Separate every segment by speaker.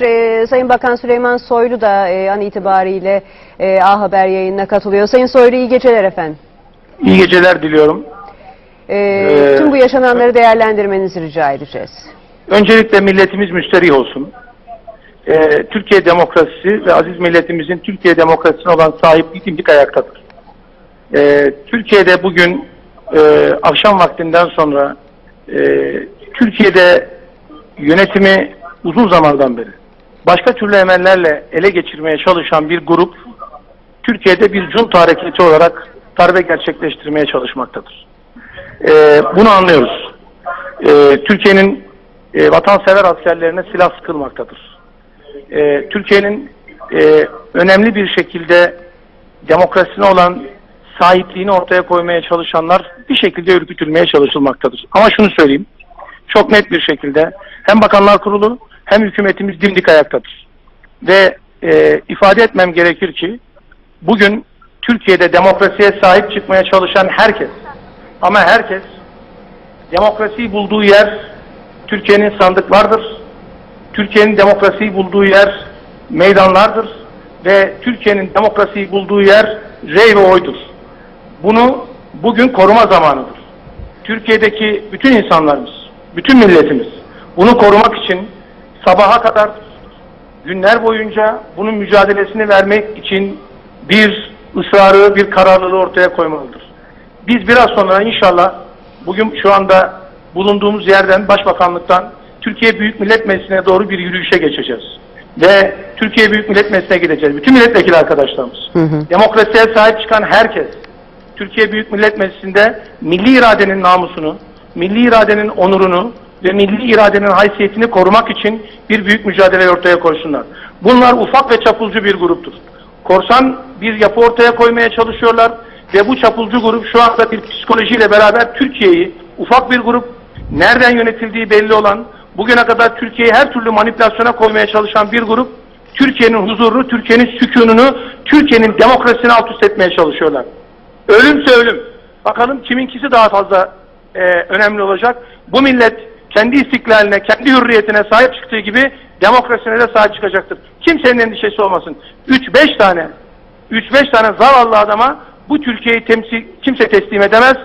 Speaker 1: Ee, Sayın Bakan Süleyman Soylu da e, an itibariyle e, A Haber yayınına katılıyor. Sayın Soylu iyi geceler efendim.
Speaker 2: İyi geceler diliyorum.
Speaker 1: Ee,
Speaker 2: Ee,
Speaker 1: tüm bu yaşananları değerlendirmenizi rica edeceğiz.
Speaker 2: Öncelikle milletimiz müşterih olsun. Ee, Türkiye demokrasisi ve aziz milletimizin Türkiye demokrasisine olan sahipliği dimdik ayaktadır. Ee, Türkiye'de bugün e, akşam vaktinden sonra e, Türkiye'de yönetimi uzun zamandan beri başka türlü emellerle ele geçirmeye çalışan bir grup Türkiye'de bir junta hareketi olarak darbe gerçekleştirmeye çalışmaktadır. Ee, bunu anlıyoruz. Ee, Türkiye'nin e, vatansever askerlerine silah sıkılmaktadır. Ee, Türkiye'nin e, önemli bir şekilde demokrasine olan sahipliğini ortaya koymaya çalışanlar bir şekilde ürkütülmeye çalışılmaktadır. Ama şunu söyleyeyim, çok net bir şekilde hem Bakanlar Kurulu hem hükümetimiz dimdik ayaktadır. Ve e, ifade etmem gerekir ki bugün Türkiye'de demokrasiye sahip çıkmaya çalışan herkes ama herkes demokrasiyi bulduğu yer Türkiye'nin sandıklardır. Türkiye'nin demokrasiyi bulduğu yer meydanlardır ve Türkiye'nin demokrasiyi bulduğu yer rey ve oydur. Bunu bugün koruma zamanıdır. Türkiye'deki bütün insanlarımız, bütün milletimiz bunu korumak için sabaha kadar günler boyunca bunun mücadelesini vermek için bir ısrarı, bir kararlılığı ortaya koymalıdır. Biz biraz sonra inşallah bugün şu anda bulunduğumuz yerden, Başbakanlıktan Türkiye Büyük Millet Meclisi'ne doğru bir yürüyüşe geçeceğiz. Ve Türkiye Büyük Millet Meclisi'ne gideceğiz. Bütün milletvekili arkadaşlarımız. Demokrasiye sahip çıkan herkes Türkiye Büyük Millet Meclisi'nde milli iradenin namusunu, milli iradenin onurunu ve milli iradenin haysiyetini korumak için bir büyük mücadele ortaya koysunlar. Bunlar ufak ve çapulcu bir gruptur. Korsan bir yapı ortaya koymaya çalışıyorlar ve bu çapulcu grup şu anda bir psikolojiyle beraber Türkiye'yi ufak bir grup nereden yönetildiği belli olan bugüne kadar Türkiye'yi her türlü manipülasyona koymaya çalışan bir grup Türkiye'nin huzurunu, Türkiye'nin sükununu, Türkiye'nin demokrasisini alt üst etmeye çalışıyorlar. Ölümse ölüm. Bakalım kiminkisi daha fazla e, önemli olacak. Bu millet kendi istiklaline, kendi hürriyetine sahip çıktığı gibi demokrasine de sahip çıkacaktır. Kimsenin endişesi olmasın. 3-5 tane 3-5 tane zavallı adama bu Türkiye'yi temsil kimse teslim edemez.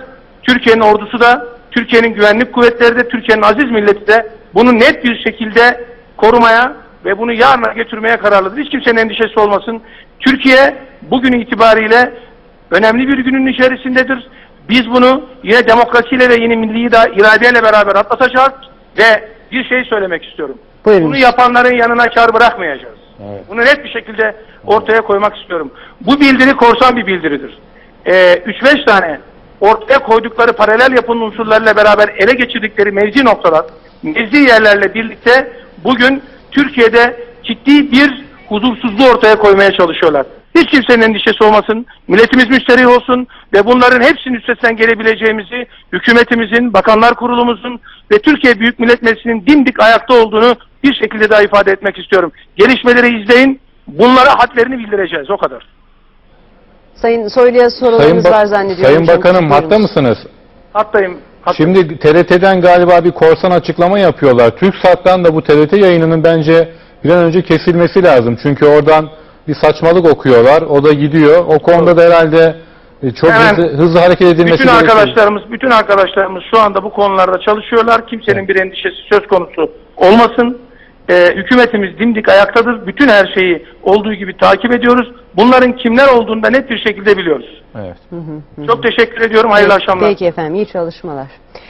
Speaker 2: Türkiye'nin ordusu da, Türkiye'nin güvenlik kuvvetleri de, Türkiye'nin aziz milleti de bunu net bir şekilde korumaya ve bunu yarına götürmeye kararlıdır. Hiç kimsenin endişesi olmasın. Türkiye bugün itibariyle önemli bir günün içerisindedir. Biz bunu yine demokrasiyle ve yeni milli iradeyle beraber atlatacağız ve bir şey söylemek istiyorum.
Speaker 1: Buyurun.
Speaker 2: Bunu yapanların yanına kar bırakmayacağız. Bunu net bir şekilde ortaya koymak istiyorum. Bu bildiri korsan bir bildiridir. Ee, 3-5 tane ortaya koydukları paralel yapının unsurlarıyla beraber ele geçirdikleri mevzi noktalar, mevzi yerlerle birlikte bugün Türkiye'de ciddi bir huzursuzluğu ortaya koymaya çalışıyorlar. Hiç kimsenin endişesi olmasın, milletimiz müşteri olsun ve bunların hepsinin üstesinden gelebileceğimizi hükümetimizin, bakanlar kurulumuzun ve Türkiye Büyük Millet Meclisi'nin dimdik ayakta olduğunu bir şekilde daha ifade etmek istiyorum. Gelişmeleri izleyin, bunlara hadlerini bildireceğiz, o kadar.
Speaker 1: Sayın Soylu'ya
Speaker 3: Sayın,
Speaker 1: sorularınız
Speaker 3: Ba-
Speaker 1: var zannediyorum.
Speaker 3: Sayın. Bakanım hatta mısınız?
Speaker 2: Hattayım. hattayım.
Speaker 3: Şimdi TRT'den galiba bir korsan açıklama yapıyorlar. TürkSat'tan da bu TRT yayınının bence bir an önce kesilmesi lazım. Çünkü oradan bir saçmalık okuyorlar. O da gidiyor. O konuda da herhalde e, çok
Speaker 2: Hemen
Speaker 3: hızlı, hızlı hareket edilmesi
Speaker 2: Bütün
Speaker 3: gerekiyor.
Speaker 2: arkadaşlarımız, bütün arkadaşlarımız şu anda bu konularda çalışıyorlar. Kimsenin bir endişesi söz konusu olmasın. Ee, hükümetimiz dimdik ayaktadır. Bütün her şeyi olduğu gibi takip ediyoruz. Bunların kimler olduğunu da net bir şekilde biliyoruz.
Speaker 3: Evet.
Speaker 2: Çok teşekkür ediyorum. Hayırlı akşamlar.
Speaker 1: Peki efendim iyi çalışmalar.